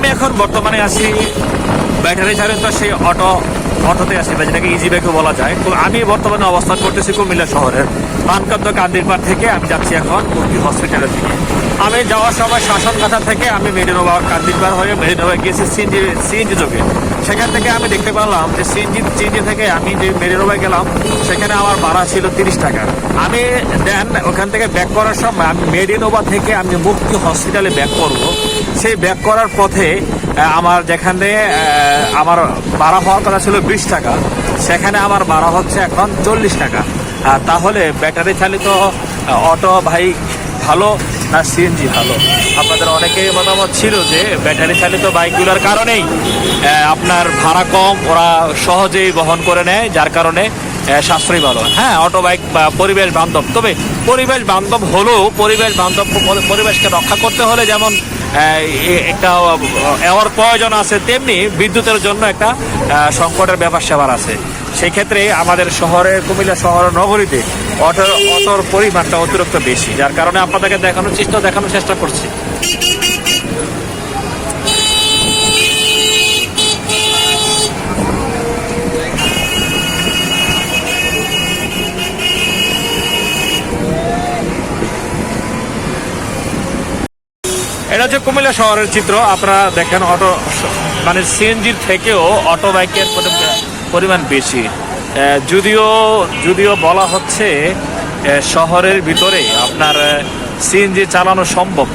আমি এখন বর্তমানে আছি ব্যাটারি চালিত সেই অটো, অটোতে আছি বা যেটাকে ইজি বাইকও বলা যায়। তো আমি বর্তমানে অবস্থান করতেছি কুমিল্লা শহরের পানকাদ্য কান্দিরপাড় থেকে, আমি যাচ্ছি এখন মুক্তি হসপিটালের দিকে। আমি যাওয়ার সময় শাসনকাথা থেকে আমি মেডিনোভা কান্দিরপাড় হয়ে মেডিনোভা গিয়েছি সিএনজি সিএনজি যোগে। সেখান থেকে আমি দেখতে পেলাম যে সিএনজি সিএনজি থেকে আমি যে মেডিনোভায় গেলাম, সেখানে আমার ভাড়া ছিল তিরিশ টাকা। আমি দেন ওখান থেকে ব্যাক করার সময় আমি মেডিনোভা থেকে আমি মুক্তি হসপিটালে ব্যাক করব। সেই ব্যাক করার পথে আমার যেখানে আমার ভাড়া হওয়ার কথা ছিল বিশ টাকা, সেখানে আমার ভাড়া হচ্ছে এখন চল্লিশ টাকা। তাহলে ব্যাটারি চালিত অটো ভাই ভালো না সিএনজি ভালো? আপনাদের অনেকেই মতামত ছিল যে ব্যাটারি চালিত বাইকগুলোর কারণেই আপনার ভাড়া কম, ওরা সহজেই বহন করে নেয়, যার কারণে সাশ্রয়ী ভালো। হ্যাঁ অটো বাইক পরিবেশ বান্ধব। তবে পরিবেশ বান্ধব হলেও পরিবেশ বান্ধব, পরিবেশকে রক্ষা করতে হলে যেমন একটা এওয়ার প্রয়োজন আছে তেমনি বিদ্যুতের জন্য একটা সংকটের ব্যাপার সেবার আছে। সেক্ষেত্রে আমাদের শহরে, কুমিল্লা শহর নগরীতে অটোর অটোর পরিমাণটা অতিরিক্ত বেশি। যার কারণে আপনাদেরকে দেখানোর চেষ্টা দেখানোর চেষ্টা করছি। হচ্ছে কুমিল্লা শহরের চিত্র, আপনারা দেখেন অটো মানে সিএনজির থেকেও অটো বাইকের পরিমাণ বেশি। যদিও যদিও বলা হচ্ছে শহরের ভিতরে আপনার সিএনজি চালানো সম্ভব।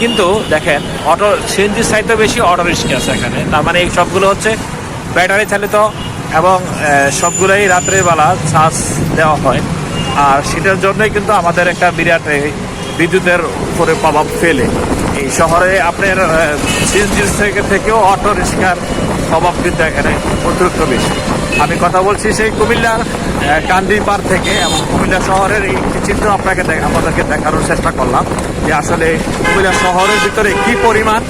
কিন্তু দেখেন, অটো, সিএনজির সাইডে বেশি অটো রিক্সা আছে এখানে। তার মানে এই সবগুলো হচ্ছে ব্যাটারি চালিত এবং সবগুলোই রাত্রের বেলা চার্জ দেওয়া হয়। আর সেটার জন্যই কিন্তু আমাদের একটা বিরাট বিদ্যুতের উপরে প্রভাব ফেলে। শহরে আপনার সিএনজির থেকে থেকেও অটো রিক্সার প্রভাব কিন্তু এখানে অতিরিক্ত বেশি। আমি কথা বলছি সেই কুমিল্লার কান্দিপাড় থেকে এবং কুমিল্লা শহরের এই চিত্র আপনাকে আপনাদেরকে দেখানোর চেষ্টা করলাম যে আসলে কুমিল্লা শহরের ভিতরে কি পরিমাণ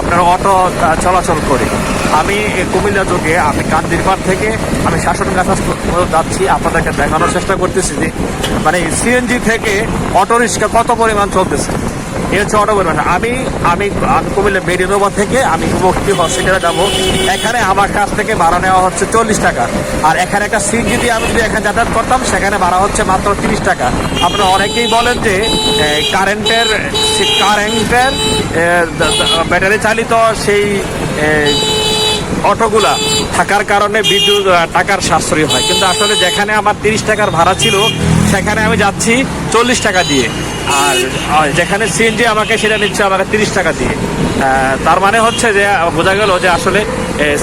আপনার অটো চলাচল করে। আমি কুমিল্লা যোগে, আমি কান্দিরপাড় থেকে আমি শাসন গাছা যাচ্ছি, আপনাদেরকে দেখানোর চেষ্টা করতেছি যে মানে সিএনজি থেকে অটো রিক্সা কত পরিমাণ চলতেছে। এই হচ্ছে অটো পরিমাণ আমি আমি কুমিল্লা মেডিনোভা থেকে আমি মুক্তি হসপিটালে যাব। এখানে আমার কাছ থেকে ভাড়া নেওয়া হচ্ছে চল্লিশ টাকা। আর এখানে একটা সিট যদি আমি যদি এখানে যাতায়াত করতাম সেখানে ভাড়া হচ্ছে মাত্র তিরিশ টাকা। আপনারা অনেকেই বলেন যে কারেন্টের কারেন্টের ব্যাটারি চালিত সেই এ, অটোগুলা থাকার কারণে বিদ্যুৎ টাকার সাশ্রয় হয়। কিন্তু আসলে যেখানে আমার তিরিশ টাকার ভাড়া ছিল, সেখানে আমি যাচ্ছি চল্লিশ টাকা দিয়ে। আর যেখানে সিএনজি আমাকে সেটা নিচ্ছে আমাকে তিরিশ টাকা দিয়ে। তার মানে হচ্ছে যে বোঝা গেল যে আসলে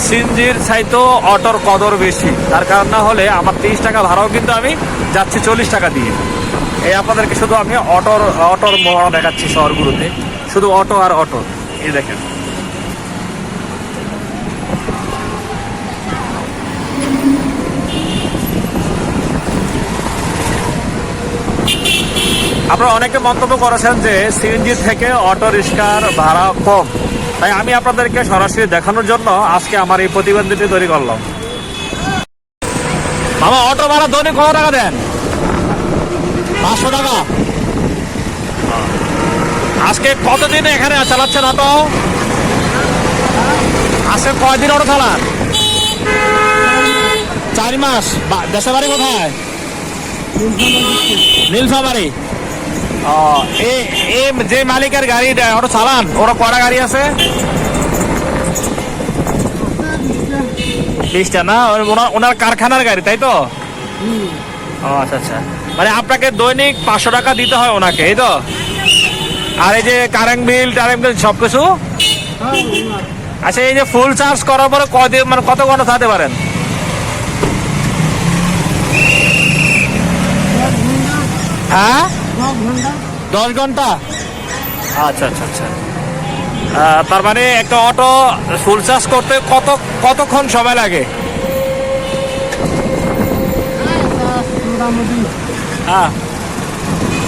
সিএনজির চাইতেও অটোর কদর বেশি। তার কারণ না হলে আমার তিরিশ টাকা ভাড়াও কিন্তু আমি যাচ্ছি চল্লিশ টাকা দিয়ে। এই আপনাদেরকে শুধু আমি অটোর অটোর মহড়া দেখাচ্ছি শহরগুলোতে। শুধু অটো আর অটো। এই দেখেন। আপনারা অনেকে মন্তব্য করেছেন যে সিএনজি থেকে অটো রিক্সার ভাড়া কম। তাই আমি আপনাদেরকে সরাসরি দেখানোর জন্য আজকে আমার এই প্রতিবেদনটি তৈরি করলাম। মামা অটো ভাড়া দৈনিক কত টাকা দেন? পাঁচশো টাকা। আজকে কতদিন এখানে চালাচ্ছেন অটো? আজকে কয়দিন অটো চালান? চার মাস। দেশের বাড়ি কোথায়? নীলফামারি। যে মালিকের গাড়ি ওটা চালান। ওরা কটা গাড়ি আছে? বিশটা না? ওনার কারখানার গাড়ি, তাই তো? ও আচ্ছা আচ্ছা। মানে আপনাকে দৈনিক পাঁচশো টাকা দিতে হয় ওনাকে, এই তো? আর এই যে কারেন্ট বিল, টারেন্ট বিল সব কিছু আচ্ছা এই যে ফুল চার্জ করার পরে কদিন মানে কত ঘণ্টা থাকতে পারেন? হ্যাঁ? দশ ঘণ্টা? আচ্ছা আচ্ছা আচ্ছা। তার মানে একটা অটো ফুল চার্জ করতে কত কতক্ষণ সময় লাগে? হ্যাঁ।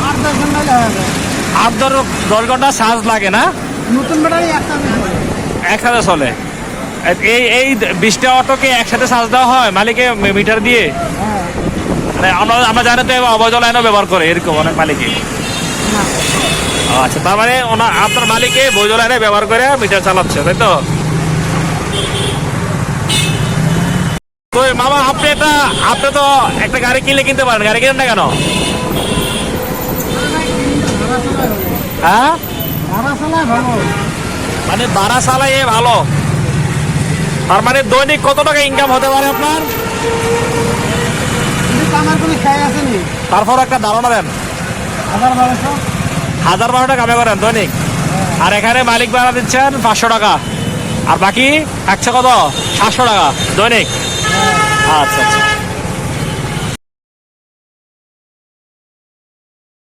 আট দশ ঘণ্টা দশ দশ ঘণ্টা চার্জ লাগে না? নতুন ব্যাটারি একসাথে চলে। এই এই বিশটা অটোকে একসাথে চার্জ দেওয়া হয় মালিকে মিটার দিয়ে? হ্যাঁ। আমরা আমরা জানি তো অবৈধ লাইনও ব্যবহার করে এরকম অনেক মালিকে আচ্ছা তার মানে ওনা আপনার মালিকে বৈধ লাইনে ব্যবহার করে মিটার চালাচ্ছে তাই তো? তো মামা আপনি এটা আপনি তো একটা গাড়ি কিনলে কিনতে পারেন গাড়ি কিনেন না কেন? হ্যাঁ? ভালো মানে ভাড়া চালাইয়ে ভালো। তার মানে দৈনিক কত টাকা ইনকাম হতে পারে আপনার? আমার কোনো খেয়ে আসেনি তারপর একটা ধারণা দেন। হাজার বারোশো? হাজার বারো টাকা কামে করেন দৈনিক। আর এখানে মালিক ভাড়া দিচ্ছেন পাঁচশো টাকা। আর বাকি একশো কত? সাতশো টাকা দৈনিক। আচ্ছা আচ্ছা।